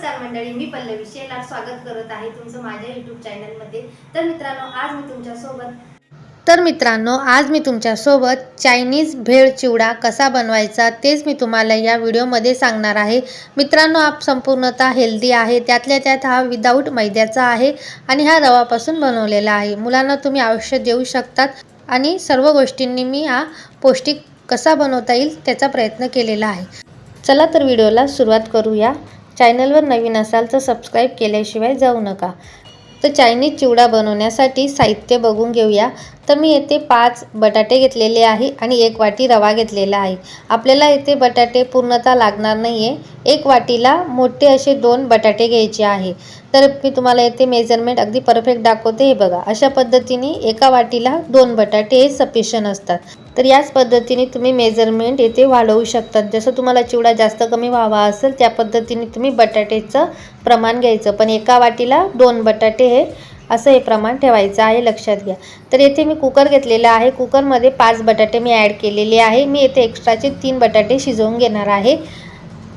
नमस्कार मंडळी मी पल्लवी शेलार स्वागत करत आहे तुमचं माझ्या यूट्यूब चॅनलमध्ये तर मित्रांनो आज मी तुमच्यासोबत तर मित्रांनो आज मी तुमच्यासोबत चायनीज भेळ चिवडा कसा बनवायचा तेच मी तुम्हाला या व्हिडिओमध्ये सांगणार आहे. मित्रांनो आप संपूर्णतः हेल्दी आहे. त्यातल्या त्यात हा विदाऊट मैद्याचा आहे आणि हा रवापासून बनवलेला आहे. मुलांना तुम्ही अवश्य देऊ शकतात आणि सर्व गोष्टींनी मी हा पौष्टिक कसा बनवता येईल त्याचा प्रयत्न केलेला आहे. चला तर व्हिडिओला सुरुवात करूया. चॅनलवर नवीन असाल तर सबस्क्राईब केल्याशिवाय जाऊ नका. तर चायनीज चिवडा बनवण्यासाठी साहित्य बघून घेऊया. तर मी येथे पाच बटाटे घेतलेले आहे आणि एक वाटी रवा घेतलेला आहे. आपल्याला येथे बटाटे पूर्णतः लागणार नाही आहे एक वाटीला मोठे असे दोन बटाटे घ्यायचे आहे. तर मी तुम्हाला येथे मेजरमेंट अगदी परफेक्ट दाखवते. हे बघा अशा पद्धतीने एका वाटीला दोन बटाटे हे सफिशियंट असतात. तर याच पद्धतीने तुम्ही मेजरमेंट येथे वाढवू शकतात. जसं तुम्हाला चिवडा जास्त कमी व्हावा असेल त्या पद्धतीने तुम्ही बटाट्याचं प्रमाण घ्यायचं. पण एका वाटीला दोन बटाटे हे असं हे प्रमाण ठेवायचं आहे लक्षात घ्या. तर येथे मी कुकर घेतलेला आहे. कुकरमध्ये पाच बटाटे मी ॲड केलेले आहे. मी येथे एक्स्ट्राचे तीन बटाटे शिजवून घेणार आहे.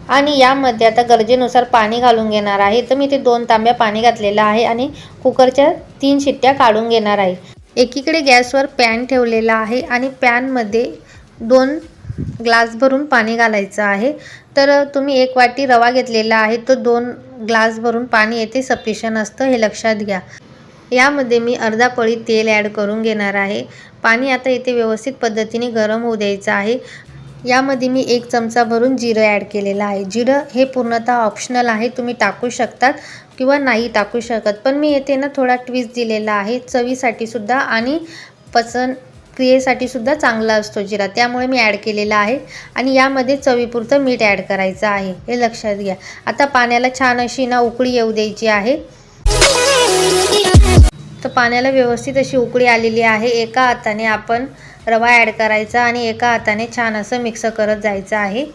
आणि यामध्ये आता गरजेनुसार पाणी घालून घेणार आहे. तर मी ते दोन तांब्या पाणी घातलेलं आहे आणि कुकरच्या तीन शिट्ट्या काढून घेणार आहे. एकीकडे गॅसवर पॅन ठेवलेला आहे आणि पॅनमध्ये दोन ग्लास भरून पाणी घालायचं आहे. तर तुम्ही एक वाटी रवा घेतलेला आहे. तो दोन ग्लास भरून पाणी येते सफिशियंट असतं हे लक्षात घ्या. यामध्ये मी अर्धा पळी तेल ॲड करून घेणार आहे. पाणी आता इथे व्यवस्थित पद्धतीने गरम होऊ द्यायचं आहे. यामध्ये मी एक चमचा भरून जिरं ॲड केलेलं आहे. जिरं हे पूर्णतः ऑप्शनल आहे. तुम्ही टाकू शकतात किंवा नाही टाकू शकत. पण मी येथे ना थोडा ट्विस्ट दिलेला आहे. चवीसाठी सुद्धा आणि पचन क्रियेसाठी सुद्धा चांगला असतो जिरा. त्यामुळे मी ॲड केलेला आहे. आणि यामध्ये चवीपुरतं मीठ ॲड करायचं आहे. हे लक्षात घ्या. आता पाण्याला छान अशी ना उकळी येऊ द्यायची आहे. तर पाण्याला व्यवस्थित अशी उकळी आलेली आहे. एका हाताने आपण रवा ॲड करायचा आणि एका हाताने छान असं मिक्स करत जायचं आहे.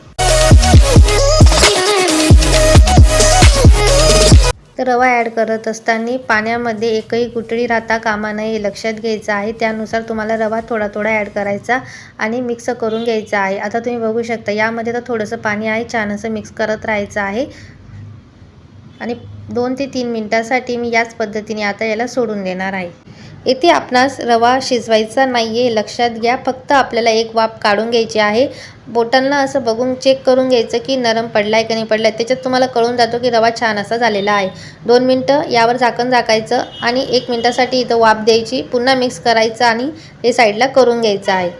तर रवा ॲड करत असताना पाण्यामध्ये एकही गुटळी राहता कामा नये लक्षात घ्यायचं आहे. त्यानुसार तुम्हाला रवा थोडा थोडा ॲड करायचा आणि मिक्स करून घ्यायचा आहे. आता तुम्ही बघू शकता यामध्ये तर थोडंसं पाणी आहे छान असं मिक्स करत राहायचं आहे. आणि दोन ते तीन मिनटासाठी मी याच पद्धतीने आता याला सोडून देणार आहे. येथे आपणास रवा शिजवायचा नाही आहे लक्षात घ्या. फक्त आपल्याला एक वाफ काढून घ्यायची आहे. बोटांना असं बघून चेक करून घ्यायचं की नरम पडला आहे की नाही पडला आहे त्याच्यात तुम्हाला कळून जातो की रवा छान असा झालेला आहे. दोन मिनटं यावर झाकण झाकायचं आणि एक मिनटासाठी इथं वाफ द्यायची. पुन्हा मिक्स करायचं आणि हे साईडला करून घ्यायचं आहे.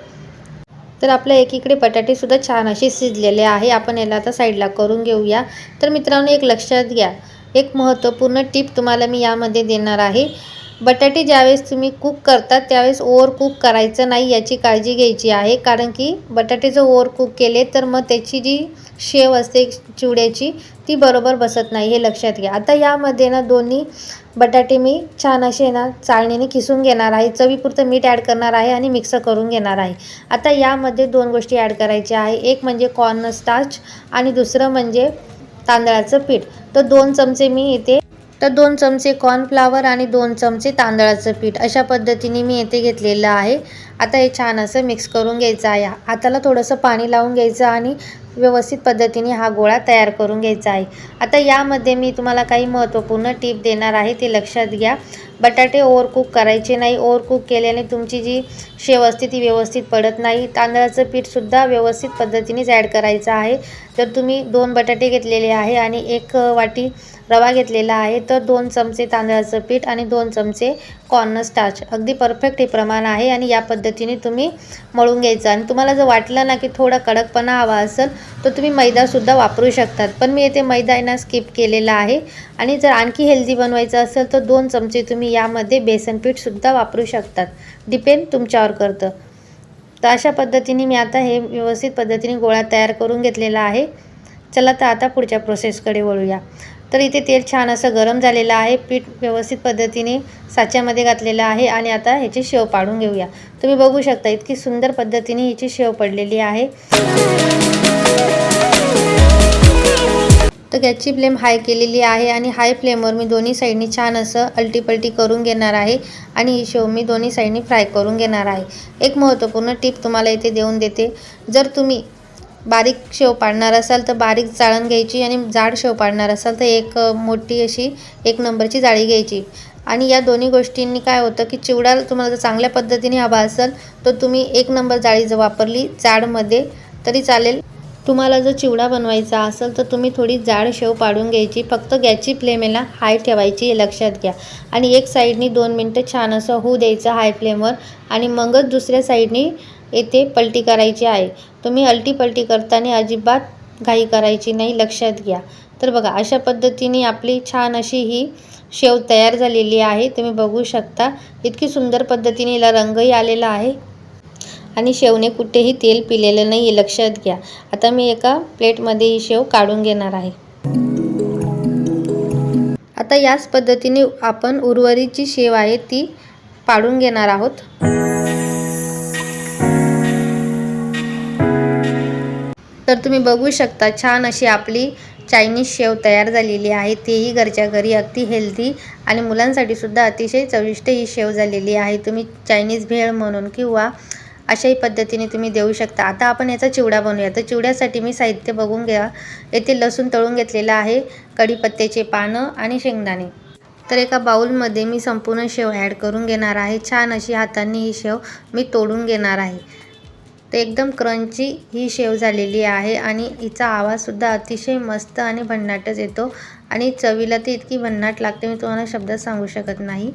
तर आपल्या एकीकडे बटाटेसुद्धा छान असे शिजलेले आहे. आपण याला आता साईडला करून घेऊया. तर मित्रांनो एक लक्षात घ्या. एक महत्त्वपूर्ण टिप तुम्हाला मी यामध्ये देणार आहे. बटाटे ज्यावेळेस तुम्ही कुक करतात त्यावेळेस ओव्हर कुक करायचं नाही याची काळजी घ्यायची आहे. कारण की बटाटे जर ओव्हर कुक केले तर मग त्याची जी शेव असते चिवड्याची ती बरोबर बसत नाही हे लक्षात घ्या. आता यामध्ये ना दोन्ही बटाटे मी छान असे ना चाळणीने खिसून घेणार आहे. चवीपुरतं मीठ ॲड करणार आहे आणि मिक्स करून घेणार आहे. आता यामध्ये दोन गोष्टी ॲड करायच्या आहे. एक म्हणजे कॉर्न स्टार्च आणि दुसरं म्हणजे तांदळाचं पीठ. तर दोन चमचे मी इथे तर दोन चमचे कॉर्नफ्लावर आणि दोन चमचे तांदळाचं पीठ. अशा पद्धतीने मी येथे घेतलेलं आहे. आता हे छान असं मिक्स करून घ्यायचं आहे. हाताला थोडंसं पाणी लावून घ्यायचं आणि व्यवस्थित पद्धतीने हा गोळा तयार करून घ्यायचा आहे. आता यामध्ये मी तुम्हाला काही महत्त्वपूर्ण टिप देणार आहे ते लक्षात घ्या. बटाटे ओव्हरकूक करायचे नाही. ओव्हरकूक केल्याने तुमची जी शेव असते ती व्यवस्थित पडत नाही. तांदळाचं पीठसुद्धा व्यवस्थित पद्धतीनेच ॲड करायचं आहे. तर तुम्ही दोन बटाटे घेतलेले आहे आणि एक वाटी रवा घेतलेला आहे. तर दोन चमचे तांदळाचं पीठ आणि दोन चमचे कॉर्न स्टार्च अगदी परफेक्ट हे प्रमाण आहे आणि या पद्धतीने तुम्ही मळून घ्यायचं. आणि तुम्हाला जर वाटलं ना की थोडा कडकपणा हवा असेल तर तुम्ही मैदासुद्धा वापरू शकतात. पण मी येथे मैदा यांना स्किप केलेला आहे. आणि जर आणखी हेल्दी बनवायचं असेल तर दोन चमचे तुम्ही यामध्ये बेसन पीठसुद्धा वापरू शकतात. डिपेंड तुमच्यावर करतं. तर अशा पद्धतीने मी आता हे व्यवस्थित पद्धतीने गोळा तयार करून घेतलेला आहे. चला तर आता पुढच्या प्रोसेसकडे वळूया. तर इथे तेल छान असं गरम झालेलं आहे. पीठ व्यवस्थित पद्धतीने साच्यामध्ये घातलेलं आहे आणि आता ह्याची शेव पाडून घेऊया. तुम्ही बघू शकता इतकी सुंदर पद्धतीने ह्याची शेव पडलेली आहे. तर गॅसची फ्लेम हाय केलेली आहे आणि हाय फ्लेमवर मी दोन्ही साईडनी छान असं अल्टीपल्टी करून घेणार आहे आणि ही शेव मी दोन्ही साईडनी फ्राय करून घेणार आहे. एक महत्त्वपूर्ण टिप तुम्हाला इथे देऊन देते. जर तुम्ही बारीक शेव पाडणार असाल तर बारीक जाळण घ्यायची आणि जाड शेव पाडणार असाल तर एक मोठी अशी एक नंबरची जाळी घ्यायची. आणि या दोन्ही गोष्टींनी काय होतं की चिवडा तुम्हाला जर चांगल्या पद्धतीने हवा असेल तर तुम्ही एक नंबर जाळी जर वापरली जाडमध्ये तरी चालेल. तुम्हाला जर चिवडा बनवायचा असेल तर तुम्ही थोडी जाड शेव पाडून घ्यायची. फक्त गॅसची फ्लेमेला हाय ठेवायची हे लक्षात घ्या. आणि एक साईडनी दोन मिनटं छान असं होऊ द्यायचं हाय फ्लेमवर. आणि मगच दुसऱ्या साईडनी येथे पलटी करायची आहे. तुम्ही अलटी पलटी करताना अजिबात घाई करायची नाही लक्षात घ्या. तर बघा अशा पद्धतीने आपली छान अशी ही शेव तयार झालेली आहे. तुम्ही बघू शकता इतकी सुंदर पद्धतीने हिला रंगही आलेला आहे. आणि शेवने कुठेही तेल पिलेलं नाही आहे लक्षात घ्या. आता मी एका प्लेटमध्ये ही शेव काढून घेणार आहे. आता याच पद्धतीने आपण उर्वरित जी शेव आहे ती पाडून घेणार आहोत. तर तुम्ही बघू शकता छान अशी आपली चायनीज शेव तयार झालेली आहे. तेही घरच्या घरी अगदी हेल्दी आणि मुलांसाठी सुद्धा अतिशय चविष्ट ही शेव झालेली आहे. तुम्ही चायनीज भेळ म्हणून किंवा अशाही पद्धतीने तुम्ही देऊ शकता. आता आपण याचा चिवडा बनवूया. तर चिवड्यासाठी मी साहित्य बघून घ्या. येथे लसूण तळून घेतलेलं आहे कढीपत्त्याचे पानं आणि शेंगदाणे. तर एका बाउलमध्ये मी संपूर्ण शेव ॲड करून घेणार आहे. छान अशी हातांनी ही शेव मी तोडून घेणार आहे. तर एकदम क्रंची ही शेव झालेली आहे आणि हिचा आवाजसुद्धा अतिशय मस्त आणि भन्नाटच येतो. आणि चवीला ती इतकी भन्नाट लागते मी तुम्हाला शब्दात सांगू शकत नाही.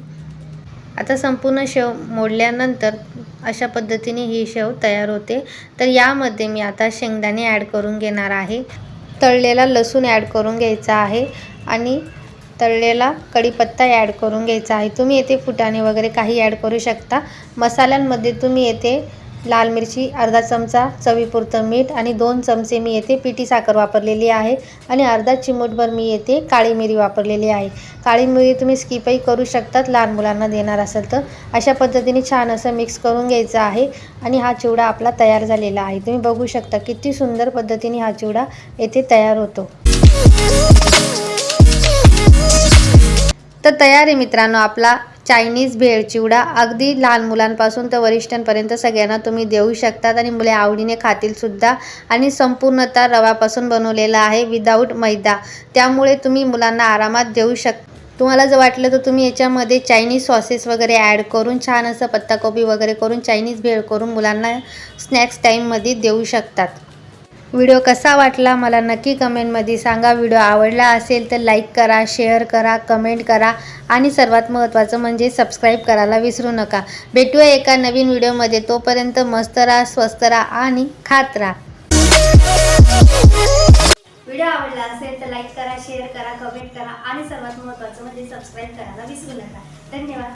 आता संपूर्ण शेव मोडल्यानंतर अशा पद्धतीने ही शेव तयार होते. तर यामध्ये मी आता शेंगदाणे ॲड करून घेणार आहे. तळलेला लसूण ॲड करून घ्यायचा आहे आणि तळलेला कढीपत्ता ॲड करून घ्यायचा आहे. तुम्ही येथे फुटाणे वगैरे काही ॲड करू शकता. मसाल्यांमध्ये तुम्ही येथे लाल मिरची अर्धा चमचा चवीपुरतं मीठ आणि दोन चमचे मी येथे पिठी साखर वापरलेली आहे आणि अर्धा चिमूटभर मी येथे काळी मिरी वापरलेली आहे. काळी मिरी तुम्ही स्किपही करू शकतात लहान मुलांना देणार असेल तर. अशा पद्धतीने छान असं मिक्स करून घ्यायचं आहे आणि हा चिवडा आपला तयार झालेला आहे. तुम्ही बघू शकता किती सुंदर पद्धतीने हा चिवडा येथे तयार होतो. तर तयार आहे मित्रांनो आपला चायनीज भेळ चिवडा. अगदी लहान मुलांपासून तर वरिष्ठांपर्यंत सगळ्यांना तुम्ही देऊ शकतात आणि मुले आवडीने खातील सुद्धा. आणि संपूर्णतः रवापासून बनवलेला आहे विदाऊट मैदा. त्यामुळे तुम्ही मुलांना आरामात देऊ शक तुम्हाला जर वाटलं तर तुम्ही याच्यामध्ये चायनीज सॉसेस वगैरे ॲड करून छान असं पत्ताकोबी वगैरे करून चायनीज भेळ करून मुलांना स्नॅक्स टाईममध्ये देऊ शकतात. व्हिडिओ कसा वाटला मला नक्की कमेंटमध्ये सांगा. व्हिडिओ आवडला असेल तर लाईक करा शेअर करा कमेंट करा आणि सर्वात महत्त्वाचं म्हणजे सबस्क्राईब करायला विसरू नका. भेटूया एका नवीन व्हिडिओमध्ये. तोपर्यंत मस्त राहा स्वस्त राहा आणि खात राहा. व्हिडिओ आवडला असेल तर लाईक करा शेअर करा कमेंट करा आणि सर्वात महत्त्वाचं म्हणजे सबस्क्राईब करायला विसरू नका. धन्यवाद.